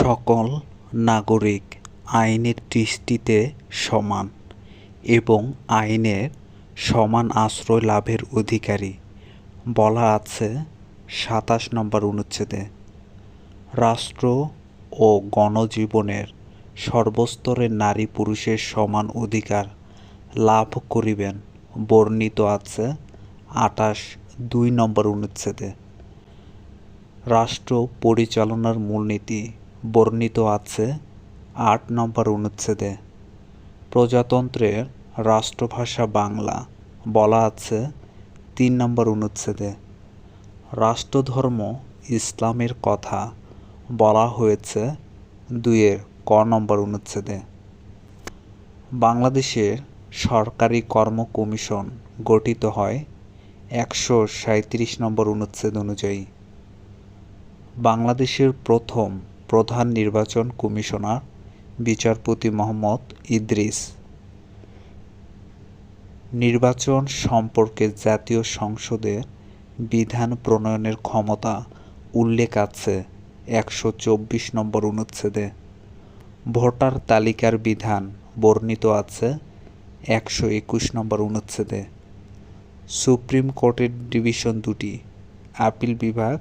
সকল নাগরিক আইনের দৃষ্টিতে সমান এবং আইনের সমান আশ্রয় লাভের অধিকারী বলা আছে সাতাশ নম্বর অনুচ্ছেদে। রাষ্ট্র ও গণজীবনের সর্বস্তরের নারী পুরুষের সমান অধিকার লাভ করিবেন বর্ণিত আছে আটাশ দুই নম্বর অনুচ্ছেদে। রাষ্ট্র পরিচালনার মূলনীতি বর্ণিত আছে আট নম্বর অনুচ্ছেদে। প্রজাতন্ত্রের রাষ্ট্রভাষা বাংলা বলা আছে তিন নম্বর অনুচ্ছেদে। রাষ্ট্রধর্ম ইসলামের কথা বলা হয়েছে দুইয়ের ক নম্বর অনুচ্ছেদে। বাংলাদেশের সরকারি কর্ম কমিশন গঠিত হয় একশো সাঁইত্রিশ নম্বর অনুচ্ছেদ অনুযায়ী। বাংলাদেশের প্রথম প্রধান নির্বাচন কমিশনার বিচারপতি মোহাম্মদ ইদ্রিস। নির্বাচন সম্পর্কে জাতীয় সংসদে বিধান প্রণয়নের ক্ষমতা উল্লেখ আছে একশো চব্বিশ নম্বর অনুচ্ছেদে। ভোটার তালিকার বিধান বর্ণিত আছে একশো একুশ নম্বর অনুচ্ছেদে। সুপ্রিম কোর্টের ডিভিশন দুটি, আপিল বিভাগ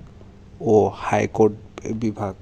ও হাইকোর্ট বিভাগ।